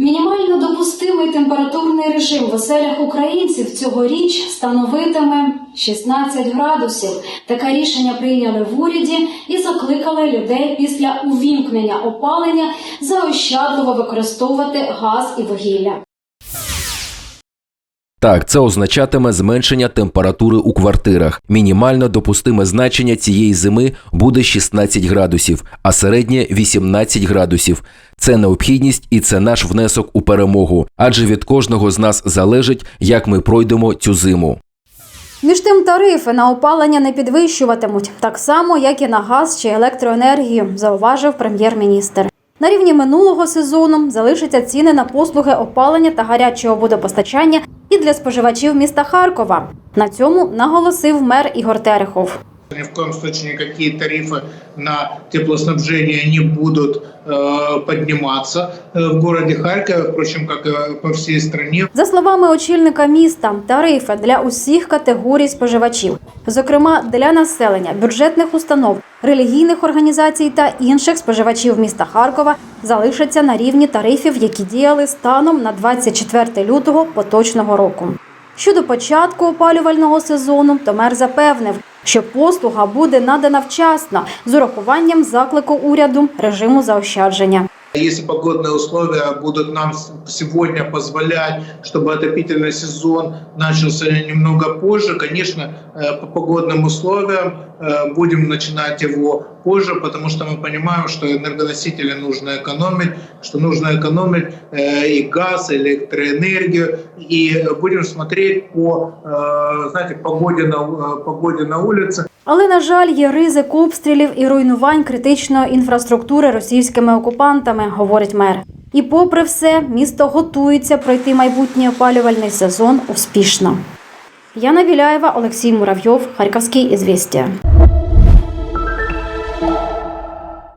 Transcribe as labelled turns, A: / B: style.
A: Мінімально допустимий температурний режим в оселях українців цьогоріч становитиме 16 градусів. Таке рішення прийняли в уряді і закликали людей після увімкнення опалення заощадливо використовувати газ і вугілля.
B: Так, це означатиме зменшення температури у квартирах. Мінімально допустиме значення цієї зими буде 16 градусів, а середнє 18 градусів. Це необхідність і це наш внесок у перемогу, адже від кожного з нас залежить, як ми пройдемо цю зиму.
C: Між тим тарифи на опалення не підвищуватимуть, так само, як і на газ чи електроенергію, зауважив прем'єр-міністр. На рівні минулого сезону залишаться ціни на послуги опалення та гарячого водопостачання і для споживачів міста Харкова. На цьому наголосив мер Ігор Терехов.
D: Ни в коем случае никакие тарифы на теплоснабжение не будут э, подниматься э, в городе Харькове, впрочем, как и по всей стране.
C: За словами очільника міста, тарифи для усіх категорій споживачів, зокрема для населення, бюджетних установ, релігійних організацій та інших споживачів міста Харкова, залишаться на рівні тарифів, які діяли станом на 24 лютого поточного року. Щодо початку опалювального сезону, то мер запевнив, що послуга буде надана вчасно з урахуванням заклику уряду режиму заощадження.
D: Если погодные условия будут нам с- сегодня позволять, чтобы отопительный сезон начался немного позже, конечно, э, по погодным условиям э, будем начинать его позже, потому что мы понимаем, что энергоносители нужно экономить, что нужно экономить э, и газ, и электроэнергию, и будем смотреть по, э, знаете, погоде на, э, погоде на улице.
C: Але на жаль, є ризик обстрілів і руйнувань критичної інфраструктури російськими окупантами, говорить мер. І попри все, місто готується пройти майбутній опалювальний сезон успішно. Яна Віляєва, Олексій Муравйов, Харківський ізвістія.